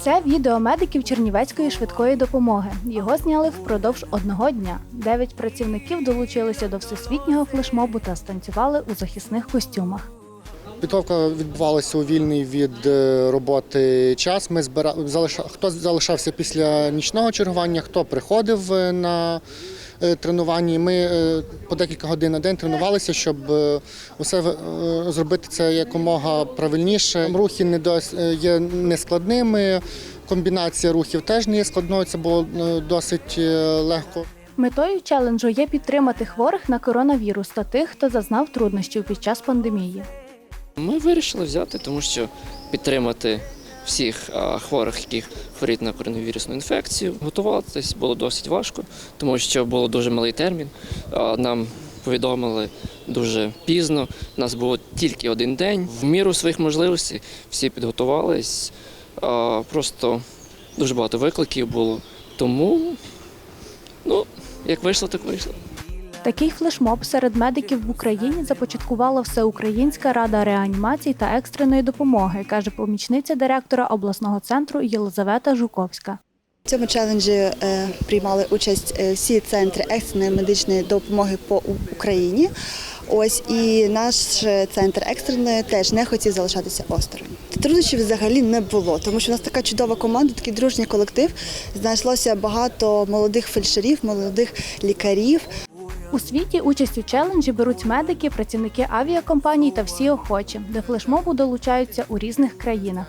Це відео медиків Чернівецької швидкої допомоги. Його зняли впродовж одного дня. Дев'ять працівників долучилися до всесвітнього флешмобу та станцювали у захисних костюмах. Підготовка відбувалася у вільний від е, роботи час. Ми збира... залиша... хто залишався після нічного чергування, хто приходив е, на е, тренування. Ми по декілька годин на день тренувалися, щоб усе зробити це якомога правильніше. Рухи не є нескладними. Комбінація рухів теж не є складною. Це було досить легко. Метою челенджу є підтримати хворих на коронавірус та тих, хто зазнав труднощів під час пандемії. Ми вирішили взяти, тому що підтримати всіх хворих, які хворіють на коронавірусну інфекцію. Готуватись було досить важко, тому що був дуже малий термін. Нам повідомили дуже пізно. У нас було тільки один день. В міру своїх можливостей всі підготувались. Просто дуже багато викликів було. Тому, ну, як вийшло, так вийшло. Такий флешмоб серед медиків в Україні започаткувала Всеукраїнська рада реанімації та екстреної допомоги, каже помічниця директора обласного центру Єлизавета Жуковська. В цьому челенджі е, приймали участь е, всі центри екстреної медичної допомоги по Україні. Ось і наш е, центр екстреної теж не хотів залишатися осторонь. Труднощів взагалі не було, тому що у нас така чудова команда, такий дружній колектив. Знайшлося багато молодих фельдшерів, молодих лікарів. У світі участь у челенджі беруть медики, працівники авіакомпаній та всі охочі. До флешмобу долучаються у різних країнах.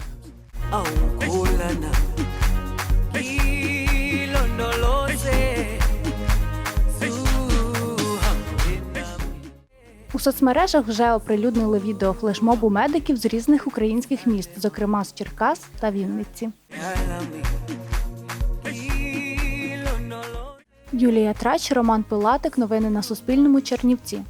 У соцмережах вже оприлюднили відео флешмобу медиків з різних українських міст, зокрема з Черкас та Вінниці. Юлія Трач, Роман Пилатик. Новини на Суспільному. Чернівці.